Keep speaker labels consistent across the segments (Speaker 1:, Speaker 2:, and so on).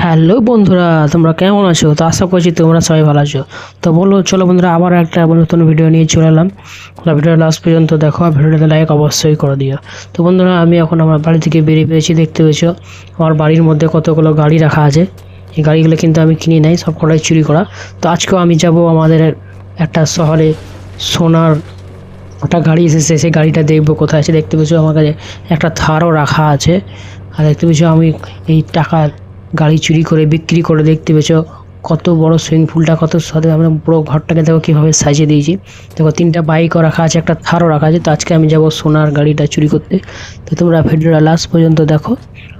Speaker 1: Hello বন্ধুরা, তোমরা কেমন আছো? তো আশা করছি তোমরা সবাই ভালো আছো। তো বলো, চলো বন্ধুরা আবার একটা নতুন ভিডিও নিয়ে চলে এলাম। ভিডিওটা লাস্ট পর্যন্ত দেখো ভিডিওটাতে লাইক অবশ্যই করে দিও। তো বন্ধুরা, আমি এখন আমার বাড়ি থেকে বেরিয়ে পেয়েছি, দেখতে পেয়েছ। আমার বাড়ির মধ্যে কতগুলো গাড়ি রাখা আছে। এই গাড়িগুলো কিন্তু আমি কিনে নাই, সব কটাই চুরি করা। তো আজকেও আমি যাব আমাদের একটা শহরে, সোনার একটা গাড়ি এসেছে, সেই গাড়িটা দেখব কোথায় আছে। দেখতে পেয়েছ আমার কাছে একটা থারও রাখা আছে। আর দেখতে পেয়েছ আমি এই টাকা গাড়ি চুরি করে বিক্রি করে দেখতে পেয়েছ। কত বড় সুইমিং পুলটা কত সাথে আমরা পুরো ঘরটাকে দেখো কীভাবে সাজিয়ে দিয়েছি। দেখো, তিনটা বাইকও রাখা আছে, একটা থারও রাখা আছে। তো আজকে আমি যাব সোনার গাড়িটা চুরি করতে। তো তোমরা ভিডিওটা লাস্ট পর্যন্ত দেখো।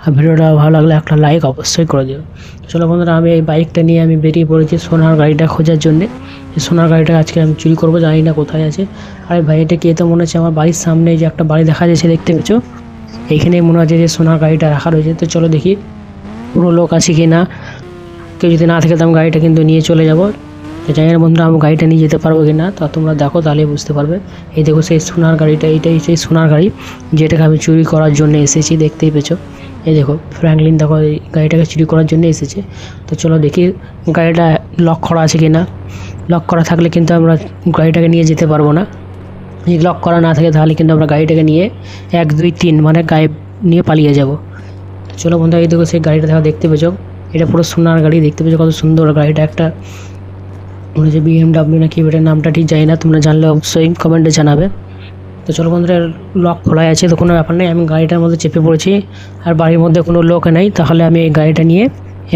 Speaker 1: আর ভিডিওটা ভালো লাগলে একটা লাইক অবশ্যই করে দিও। চলো বন্ধুরা, আমি এই বাইকটা নিয়ে আমি বেরিয়ে পড়েছি সোনার গাড়িটা খোঁজার জন্যে। সোনার গাড়িটা আজকে আমি চুরি করব, জানি না কোথায় আছে। আরে ভাই, এটা কি? তো মনে হচ্ছে আমার বাড়ির সামনে যে একটা বাড়ি দেখা যাচ্ছে, দেখতে পেয়েছ? এইখানেই মনে হচ্ছে যে সোনার গাড়িটা রাখা রয়েছে। তো চলো দেখি। পুরো লোক আছে কি না, কেউ যদি না থাকে তো আমি গাড়িটা কিন্তু নিয়ে চলে যাব। তো জানি না বন্ধুরা, আমি গাড়িটা নিয়ে যেতে পারব কি না, তা তোমরা দেখো তাহলে বুঝতে পারবে। এই দেখো সেই সোনার গাড়িটা, এইটাই সেই সোনার গাড়ি যেটাকে আমি চুরি করার জন্য এসেছি, দেখতেই পেছো এই দেখো ফ্র্যাঙ্কলিন দেখো, এই গাড়িটাকে চুরি করার জন্য এসেছে। তো চলো দেখি গাড়িটা লক করা আছে কি না। লক করা থাকলে কিন্তু আমরা গাড়িটাকে নিয়ে যেতে পারব না। যদি লক করা না থাকে তাহলে কিন্তু আমরা গাড়িটাকে নিয়ে এক, দুই, তিন মানে গায়ে নিয়ে পালিয়ে যাব। চলো বন্ধু এই দেখো সেই গাড়িটা দেখা দেখতে পেছো এটা পুরো সোনার গাড়ি, দেখতে পেছো কত সুন্দর গাড়িটা একটা। মনে হচ্ছে বিএমডাব্লিউ না কি, এটার নামটা ঠিক জানি না, তোমরা জানলে অবশ্যই কমেন্টে জানাবে। তো চলো বন্ধুরা লক খোলাই আছে, তো কোনো ব্যাপার নেই, আমি গাড়িটার মধ্যে চেপে পড়েছি, আর বাড়ির মধ্যে কোনো লোক নেই, তাহলে আমি এই গাড়িটা নিয়ে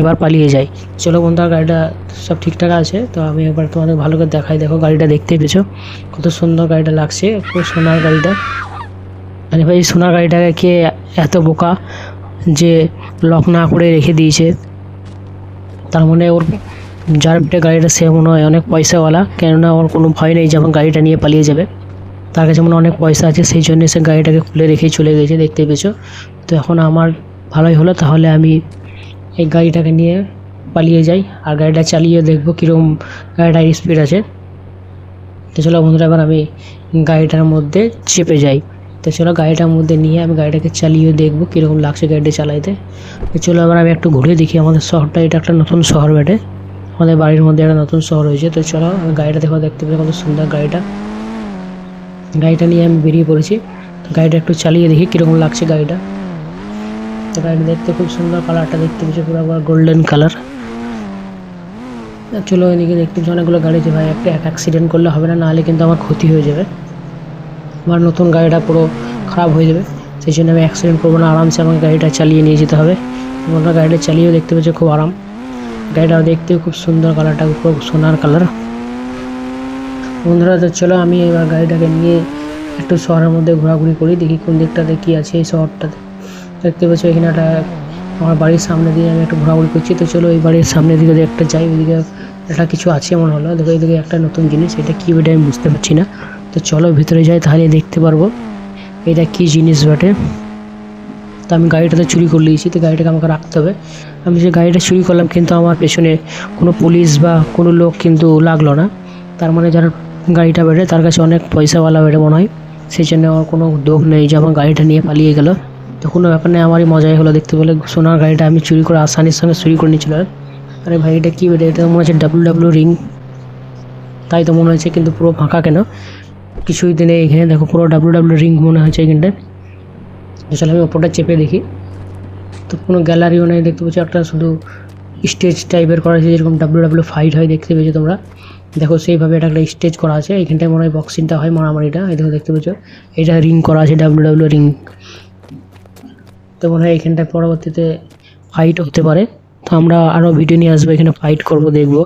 Speaker 1: এবার পালিয়ে যাই। চলো বন্ধুরা, গাড়িটা সব ঠিকঠাক আছে, তো আমি এবার তোমাদের ভালো করে দেখাই, দেখো গাড়িটা দেখতে পেয়েছ, কত সুন্দর গাড়িটা লাগছে খুব সোনার গাড়িটা। আরে ভাই সোনার গাড়িটাকে কে এত বোকা যে লক না করে রেখে দিয়েছে। তার মানে ওর যার পেটে গাড়িটা সে মনে হয় অনেক পয়সাওয়ালা, কেননা ওর কোনো ভয় নেই যেমন গাড়িটা নিয়ে পালিয়ে যাবে। তার কাছে মনে অনেক পয়সা আছে, সেই জন্য সে গাড়িটাকে খুলে রেখেই চলে গেছে, দেখতে পেয়েছ। তো এখন আমার ভালোই হলো, তাহলে আমি এই গাড়িটাকে নিয়ে পালিয়ে যাই, আর গাড়িটা চালিয়ে দেখব কীরকম গাড়িটার স্পিড আছে। তো চলো বন্ধুরা, এবার আমি গাড়িটার মধ্যে চেপে যাই। তো চলো গাড়িটার মধ্যে নিয়ে আমি গাড়িটাকে চালিয়ে দেখব কীরকম লাগছে গাড়িটা চালাইতে। তো চলো এবার আমি একটু ঘুরে দেখি আমাদের শহরটা, এটা একটা নতুন শহর বেটে আমাদের বাড়ির মধ্যে একটা নতুন শহর হয়েছে। তো চলো গাড়িটা দেখো, দেখতে পেলে কত সুন্দর গাড়িটা। গাড়িটা নিয়ে আমি বেরিয়ে পড়েছি। তো গাড়িটা একটু চালিয়ে দেখি কীরকম লাগছে গাড়িটা। তো গাড়িটা দেখতে খুব সুন্দর, কালারটা দেখতে পেয়েছি পুরো আবার গোল্ডেন কালার চলো এদিকে দেখতে অনেকগুলো গাড়ি আছে ভাই, একটা অ্যাক্সিডেন্ট করলে হবে না, নাহলে কিন্তু আমার ক্ষতি হয়ে যাবে। আমার নতুন গাড়িটা পুরো খারাপ হয়ে যাবে। সেই জন্য আমি অ্যাক্সিডেন্ট করব না, আরামসে আমাকে গাড়িটা চালিয়ে নিয়ে যেতে হবে। বন্ধুরা গাড়িটা চালিয়েও দেখতে পাচ্ছি খুব আরাম। গাড়িটা দেখতেও খুব সুন্দর কালারটা পুরো সোনার কালার বন্ধুরা, তো চলো আমি এবার গাড়িটাকে নিয়ে একটু শহরের মধ্যে ঘোরাঘুরি করি, দেখি কোন দিকটাতে কী আছে এই শহরটাতে। দেখতে পাচ্ছি এখানে একটা, আমার বাড়ির সামনে দিয়ে আমি একটু ঘোরাঘুরি করছি, তো চলো এই বাড়ির সামনে দিকে একটা যাই, ওইদিকে একটা কিছু আছে মনে হলো। দেখো এইদিকে একটা নতুন জিনিস, এটা কী ওইটা আমি বুঝতে পারছি না। তো চলো ভিতরে যাই, তাহলে দেখতে পারব। এটা কী জিনিস বটে? তো আমি গাড়িটাতে চুরি করে নিয়েছি, তো গাড়িটাকে আমাকে রাখতে হবে। আমি যে গাড়িটা চুরি করলাম, কিন্তু আমার পেছনে কোনো পুলিশ বা কোনো লোক কিন্তু লাগল না। তার মানে যারা গাড়িটা বেড়ে, তার কাছে অনেক পয়সাওয়ালা বেড়ে মনে হয়। সেই জন্য আমার কোনো দোষ নেই যে আমার গাড়িটা নিয়ে পালিয়ে গেল। তো কোনো ব্যাপার নেই, আমারই মজাই হলো দেখতে পেলে। সোনার গাড়িটা আমি চুরি করে আসানির সঙ্গে চুরি করে নিয়েছিল। আরে ভাই, এটা কী বেড়ে এটা মনে হচ্ছে ডাব্লু ডাব্লু রিং তাই তো মনে হচ্ছে, কিন্তু পুরো ফাঁকা কেন? কিছুই দিনে এখানে দেখো পুরো ডাব্লু ডাব্লু রিং মনে হচ্ছে এখানটায়। চলো আমি ওপরটা চেপে দেখি। তো কোনো গ্যালারিও নেই, দেখতে পাচ্ছি একটা শুধু স্টেজ টাইপের করা আছে, যেরকম ডাব্লু ডাব্লু ফাইট হয়, দেখতে পেয়েছ তোমরা। দেখো সেইভাবে এটা একটা স্টেজ করা আছে, এখানটায় মনে হয় বক্সিংটা হয়, মারামারিটা। এই দেখো, দেখতে পেয়েছ? এটা রিং করা আছে ডাব্লু ডাব্লু রিং তো মনে হয় এখানটায় পরবর্তীতে ফাইট হতে পারে। তো আমরা আরও ভিডিও নিয়ে আসব, এখানে ফাইট করব, দেখব।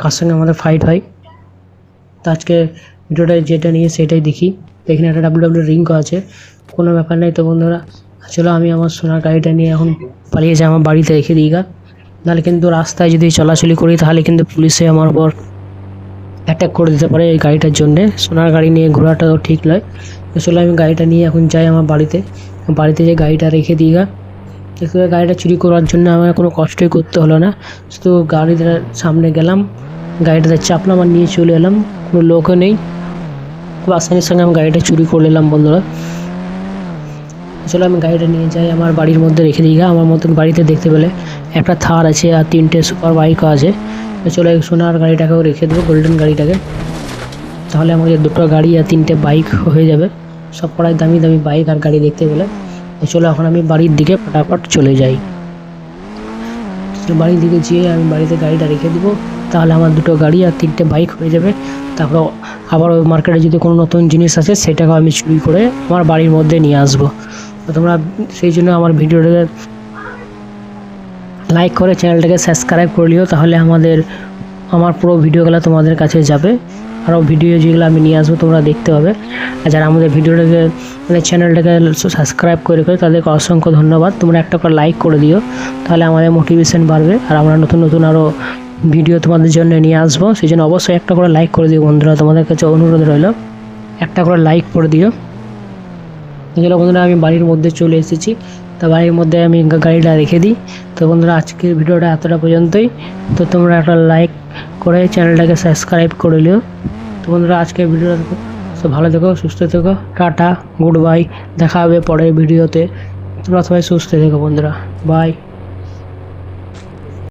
Speaker 1: কার সঙ্গে আমাদের ফাইট হয়? তো আজকে ভিডিওটা যেটা নিয়ে সেটাই দেখি। এখানে একটা ডাব্লু ডাব্লু রিং আছে। কোনো ব্যাপার নেই তো বন্ধুরা। চলো আমি আমার সোনার গাড়িটা নিয়ে এখন পালিয়ে যাই, আমার বাড়িতে রেখে দিই গা। নাহলে কিন্তু রাস্তায় যদি চলাচলি করি, তাহলে কিন্তু পুলিশে আমার উপর অ্যাটাক করে দিতে পারে এই গাড়িটার জন্যে। সোনার গাড়ি নিয়ে ঘোরাটাও ঠিক নয়। চলো আমি গাড়িটা নিয়ে এখন যাই আমার বাড়িতে। বাড়িতে যে গাড়িটা রেখে দিই গা। দেখতে গাড়িটা চুরি করার জন্য আমার কোনো কষ্টই করতে হলো না। শুধু গাড়িটার সামনে গেলাম, গাড়িটাতে চাপলাম আর নিয়ে চলে এলাম। কোনো লোকও নেই। খুব আসানির সঙ্গে আমি গাড়িটা চুরি করে নিলাম, বন্ধুরা। চলো আমি গাড়িটা নিয়ে যাই, আমার বাড়ির মধ্যে রেখে দিই। আমার মতন বাড়িতে দেখতে পেলে একটা থার আছে আর তিনটে সুপার বাইকও আছে। তো চলো সোনার গাড়িটাকেও রেখে দেবো, গোল্ডেন গাড়িটাকে। তাহলে আমাদের দুটো গাড়ি আর তিনটে বাইক হয়ে যাবে। সব কটাই দামি দামি বাইক আর গাড়ি দেখতে পেলে। চলো এখন আমি বাড়ির দিকে ফটাফট চলে যাই। বাড়ির দিকে যেয়ে আমি বাড়িতে গাড়িটা রেখে দেবো, তাহলে আমার দুটো গাড়ি আর তিনটে বাইক হয়ে যাবে। তারপর আবার ওই মার্কেটে যদি কোনো নতুন জিনিস আছে সেটাকেও আমি চুরি করে আমার বাড়ির মধ্যে নিয়ে আসব। তো তোমরা সেই জন্য আমার ভিডিওটাকে লাইক করে চ্যানেলটাকে সাবস্ক্রাইব করে নিও, তাহলে আমাদের, আমার পুরো ভিডিওগুলো তোমাদের কাছে যাবে। আরও ভিডিও যেগুলো আমি নিয়ে আসব, তোমরা দেখতে পাবে। আর যারা আমাদের ভিডিওটাকে মানে চ্যানেলটাকে সাবস্ক্রাইব করে করে তাদেরকে অসংখ্য ধন্যবাদ। তোমরা একটা করে লাইক করে দিও, তাহলে আমাদের মোটিভেশন বাড়বে। আর আমরা নতুন নতুন আরও ভিডিও তোমাদের জন্য নিয়ে আসব। সেই জন্য অবশ্যই একটা করে লাইক করে দিও, বন্ধুরা। তোমাদের কাছে অনুরোধ রইল, একটা করে লাইক করে দিও। চলো বন্ধুরা, আমি বাড়ির মধ্যে চলে এসেছি। তো বাড়ির মধ্যে আমি গাড়িটা রেখে দিই। তো বন্ধুরা, আজকের ভিডিওটা এতটা পর্যন্তই। তো তোমরা একটা লাইক করে চ্যানেলটাকে সাবস্ক্রাইব করে নিও। তো বন্ধুরা আজকে ভিডিওটা সব ভালো থেকো, সুস্থ থেকো, টাটা, গুড বাই, দেখা হবে পরের ভিডিওতে। তোমরা সবাই সুস্থ থেকো বন্ধুরা, বাই।